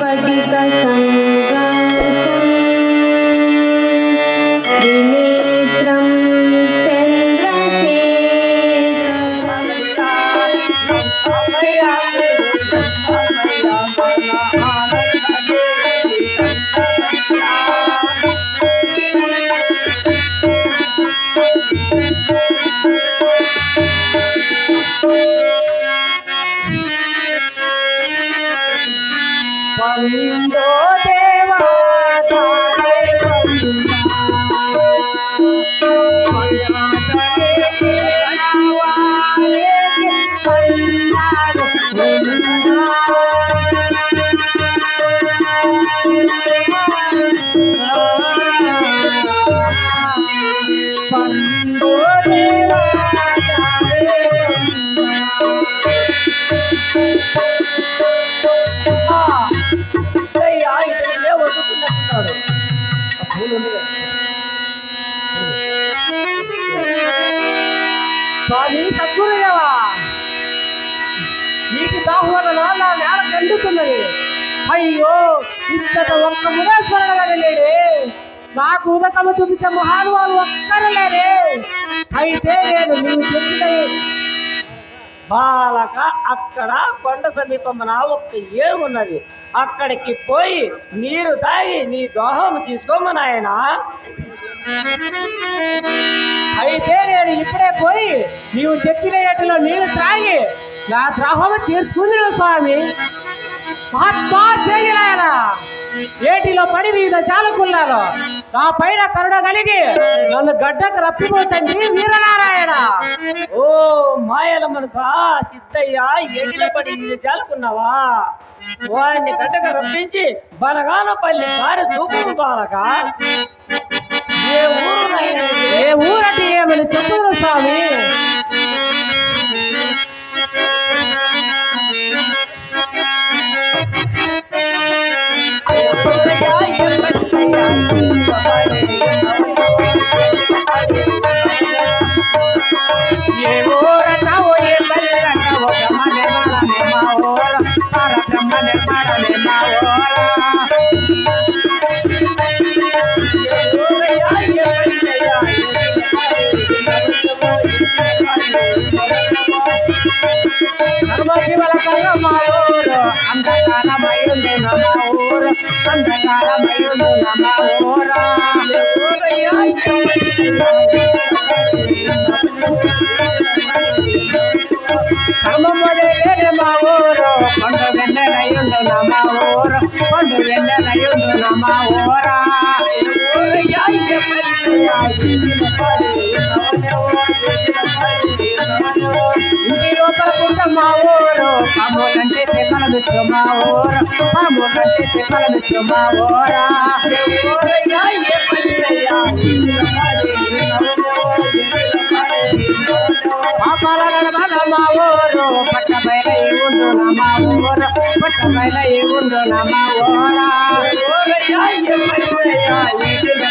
त्रिनेत्रं ఒక్క మునేశ్వరుడు లేడే. నాకు ఉదకము చూపించే మహానుభావులు ఒక్కరు లేరే. అయితే నేను నీవు చెప్పిన బాలక అక్కడ కొండ సమీపమున ఒక్క ఏమున్నది అక్కడికి పోయి నీరు తాగి నీ దోహం తీసుకోమని ఆయన అయితే నేను ఇప్పుడే పోయి నీవు చెప్పిన ఏటిలో నీళ్ళు త్రాగి నా ద్రోహము తీర్చుకుంది స్వామి. మహాత్మా చేయరాయన ఏటిలో పడి వివిధ చాలకున్నాను నా పైన కరుణ కలిగి నన్ను గడ్డకు రప్పిపోతండి వీరనారాయణ. ఓ మాయల మనసా సిద్ధయ్య ఏటిలో పడి వివిధ చాలుకున్నావా వారిని గడ్డకు రప్పించి బలగానపల్లి వారి చూపు బాలక ఏ ఊరు ఏ ఊరంటే ఏమని చెప్పుదురు స్వామి? మా ఊరు అంధకారమయుండు మా ఊరు అంధకారమయుండు మా ఊరా కర్మమ్మదేనే మా ఊరు కొండ వెన్నెలయుండు మా ఊరు కొండ వెన్నెలయుండు మా ఊరా ఇంటి tumahora Amonate palame tumahora Devora yaye panyaya Aparagana bana maworo Patta baila yundo na mawora Patta baila yundo na mawora Devora yaye panyaya Devora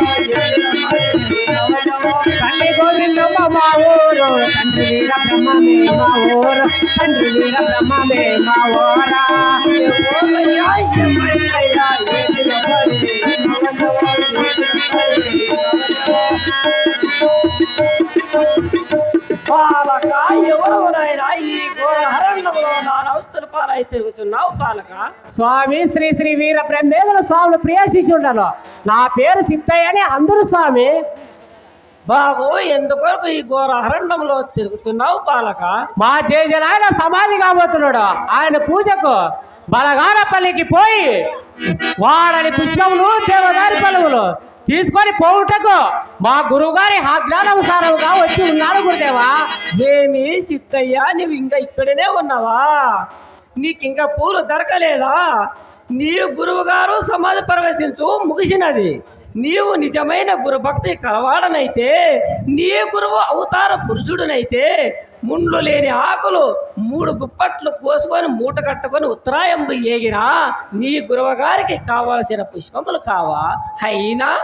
yaye panyaya తండ్రి వీర బ్రహ్మమే మా ఊరు తండ్రి వీర బ్రహ్మమే మా పాలక. స్వామి శ్రీ శ్రీ వీర బ్రహ్మేంద్ర స్వాములు ప్రియ శిష్యుండను నా పేరు సిద్ధయ్య అని అందరూ స్వామి. బాబు ఎందుకొరకు ఈ ఘోర అరణ్యంలో తిరుగుతున్నావు పాలక మా జేజల ఆయన సమాధి కాబోతున్నాడు. ఆయన పూజకు బలగానపల్లికి పోయి వాడని పుష్పములు దేవదారి పలువులు తీసుకొని పోవుటకు మా గురువుగారి ఆజ్ఞానుసారముగా వచ్చి ఉన్నారు గురుదేవా. ఏమి సిద్ధయ్య నువ్వు ఇంకా ఇక్కడనే ఉన్నావా? నీకు ఇంకా పూలు దొరకలేదా? నీ గురువు గారు సమాధి ప్రవేశించు ముగిసినది. నీవు నిజమైన గురుభక్తి కలవాడనైతే నీ గురువు అవతార పురుషుడునైతే ముండ్లు లేని ఆకులు మూడు గుప్పట్లు కోసుకొని మూట కట్టుకొని ఉత్తరాయంబు ఏగినా నీ గురువగారికి కావలసిన పుష్పములు కావా? అయినా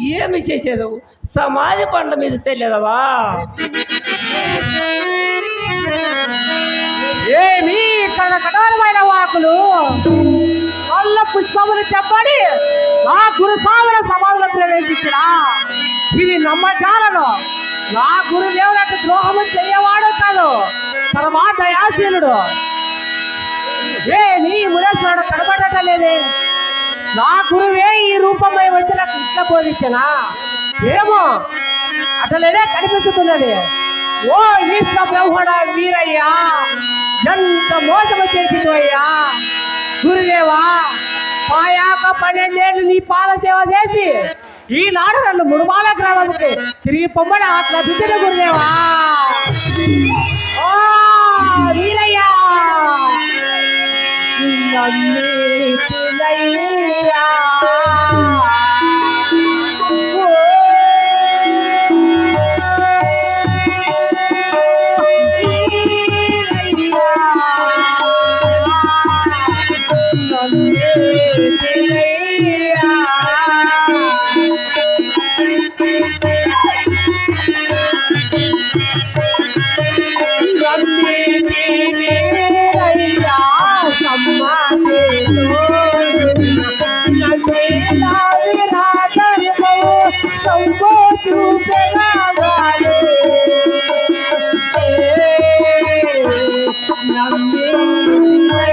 ఏమి చేసేదవు? సమాధి పండ మీద చెల్లెదవా? ఏమీ కన్న వాకులు. పుష్పములు చెప్పాడు నమ్మచాలను నా గురుదేవులకు ద్రోహము చేయవాడు కాదు. పరమా దయాశీలుడు ఏ నీ మునేశ్వరుడు కనబడటలేదే నా గురువే ఈ రూపమై వచ్చి నాకు ఇట్లా బోధించనా. ఏమో అటలేదే కనిపిస్తున్నది. ఓ ఈశ్వ బ్రహ్మణ వీరయ్యా. ఎంత మోసము చేసింది అయ్యా. గురుదేవా పాయాక పన్నెండేళ్ళు నీ పాల సేవ చేసి ఈనాడు నన్ను ముడుమాల గ్రామంకి తిరిగి పొమ్మని ఆజ్ఞాపించిన గురుదేవా ఓ వీరయ్యా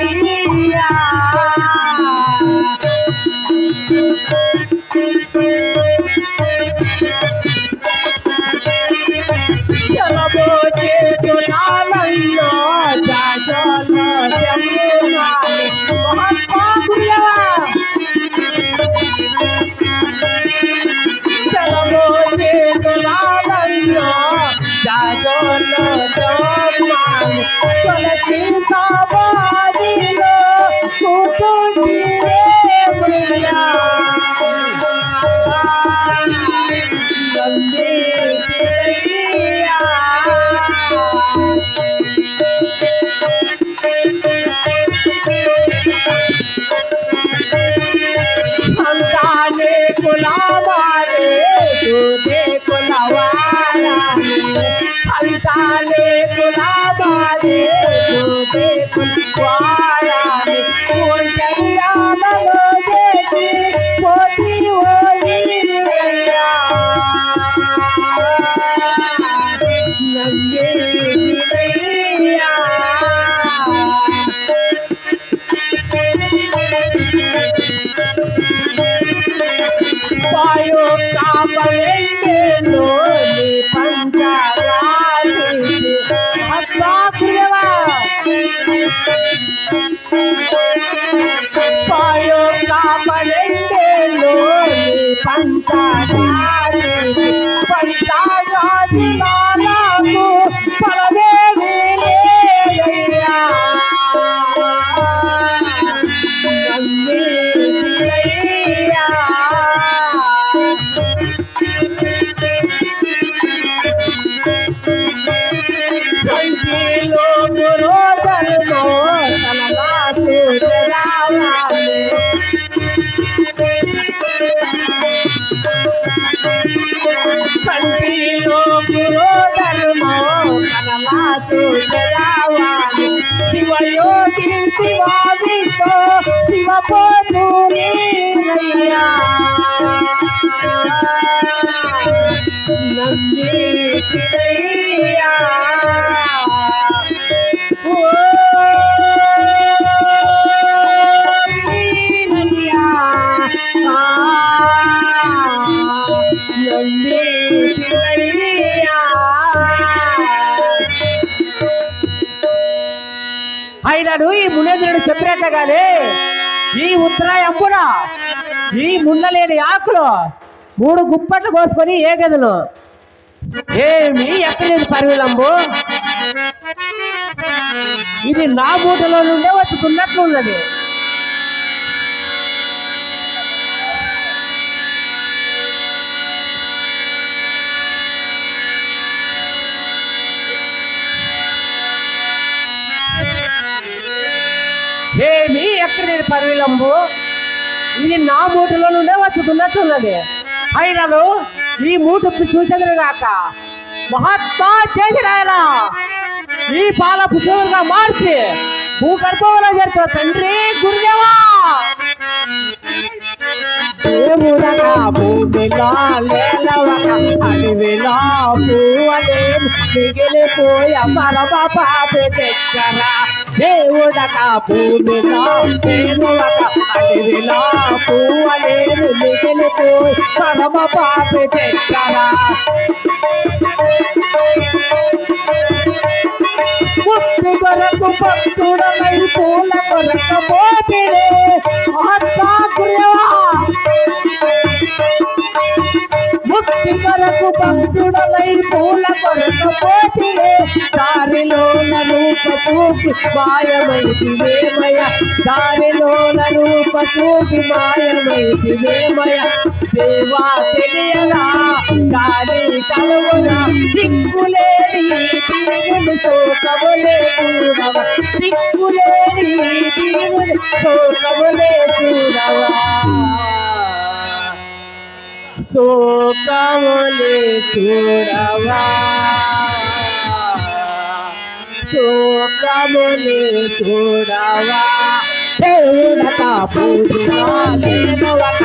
Thank you. চল চিন্তা বাড়িল পায়ে দোলি శివపోతు నీరయ్యా ఓ నీరయ్యా ఈ మునేంద్రుడు చెప్పినట్లుగానే ఈ ఉత్తరాయంపున ఈ ముళ్ళలేని ఆకులు మూడు గుప్పట్లు కోసుకొని ఏ గదులు? ఏమి ఎక్కలేదు పరివిలంబు ఇది నా మూటలో నుండే వచ్చుకున్నట్లు ఉన్నది ఏమి ఎక్కడది పరిలంబు ఇది నా మూటలో నుండే వచ్చుకున్నట్లున్నది అయినను ఈ మూట చూసెదరుగాక మహాత్మా చేసి చేసిరాయలా ఈ పాల పుష్పములుగా మార్చి భూగర్భంలో చేరుతున్న తండ్రి గురుదేవా. దేవుడగా భూమిలో లేలవక అడవిలో పువ్వలే మిగిలిపోయ పరమ పాపి దగ్గర దేవుడగా భూమిలో లేనువక అడవిలో పువ్వలే మిగిలిపోయి పరమ పాపి దగ్గర ముక్తి కొరకు భక్తుడమై పూల కొరకు పోతిడే గురువా ముక్తి పూల కొరకు పోతిడే దారిలో రూప చూపి మాయమైతివేమయ దారిలోన రూప చూపి మాయమైతివేమయ దేవా తెలియదా? దారి కలుగునా? దిక్కులేని తీరులు శోకములే చూడవ? దిక్కులేని తీరులు శోకములే చూడవా? శోకములే చూడవా? శోకములే చూడవా? దేవుడక పూజినాలేనవక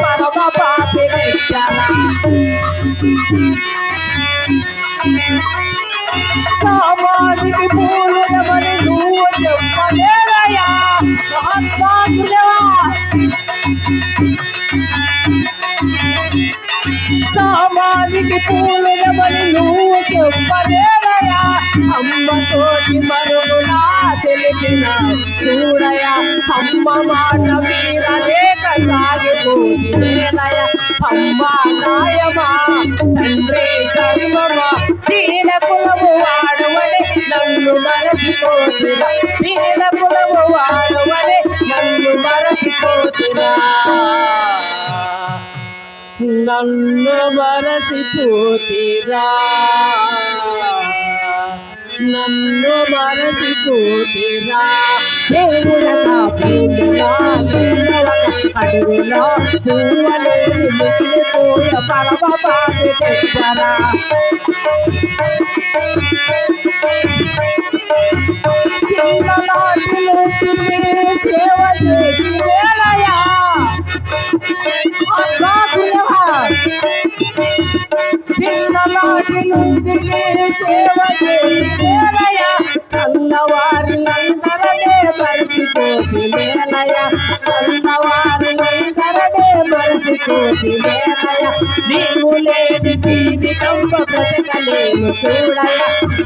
పరమ పాపి పూలమని నువ్వు మహాత్మా గురుదేవా సామాజికి పూలమని నువ్వు చెప్పలేరయ్యా అమ్మతోటి మరుగులా తెలిసిన చూడయ? అమ్మ మాట వీర లేక సాగిపోయి అమ్మ నాయమా తండ్రి చర్మమా దీన కులము వాడవని నన్ను మరచిపోతున్నా దీన కులము వాడవని నన్ను మరచిపోతిరా నన్ను మరచిపోతిరా దేవుడగా పూజలా అడవిలో పువ్వలేని మిగిలిపోయ పరమ పాపి తెచ్చరా చిన్ననాటిలో సేవ చేసి వేళయా అబ్బా గురువా చిన్ననాటి నుంచి సేవ చేయాలయ అన్నవారి నందరనే మరచిపోతి మేలయ అన్నవారి నందరనే మరచిపోతి మేలయ నీవు లేని జీవితం బ్రతకలేను. చూడయ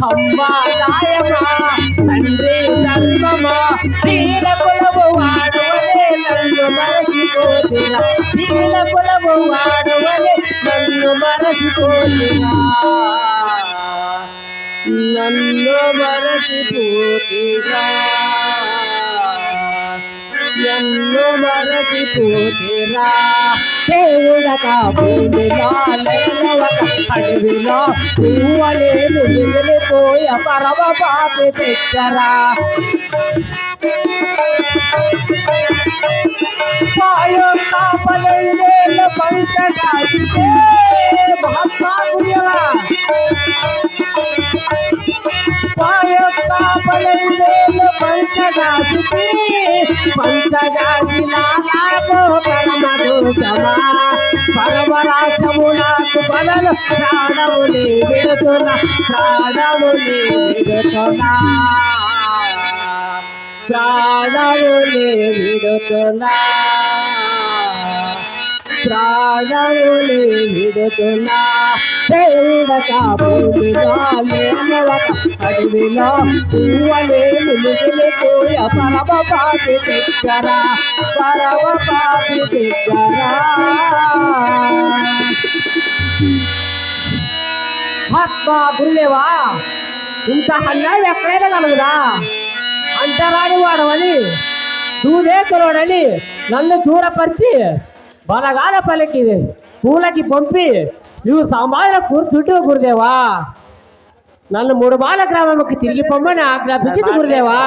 అమ్మా నాయమా తండ్రి జన్మమా తీర కులము వాడవలే నన్ను మరచిపోతిరా తీర కులము వాడవలే నన్ను మరచిపోతిరా నన్ను మరచిపోతిరా నన్ను మరచిపోతిరా దేవుడక భూమిలో లేనవక అడవిలో పువ్వలేను నిలిపోయ పరమ పాపి తెచ్చరా పాయో పన్నెండేళ్ళ పంచగాసితే లాలాగో పరమ దోషమా పరమరాశము నాకు బలలు ప్రాణముని విడుతున్నా ప్రాణముని విడుతున్నా ప్రాణముని విడుతున్నా ప్రాణముని విడుతున్నా దేవుడక భూమిలో లేనవక అడవిలో పువ్వలే పరమ పాపి దగ్గరా పరమ పాపి దగ్గరా ఆత్మా ఇంత అన్యాయం ఎక్కడైనా కలుగుదా అంటరాని వాడవని దూదేకులోడని నన్ను దూరపరిచి బలగాల పలికి పూలకి పంపి నువ్వు సమాజంలో కూర్చుంటూ గురుదేవా. నన్ను మూడు బాల గ్రామముకి తిరిగి పొమ్మని ఆజ్ఞాపించింది గురుదేవా.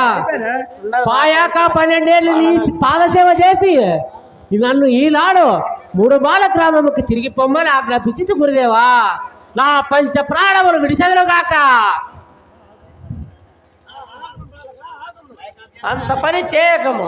పాయాక పన్నెండేళ్ళు నీ పాదసేవ చేసి నన్ను ఈనాడు మూడు బాల గ్రామంకి తిరిగి పొమ్మని ఆజ్ఞాపించింది గురుదేవా. నా పంచ ప్రాణములు విడిసెదరు గాక. అంత పని చేయకము.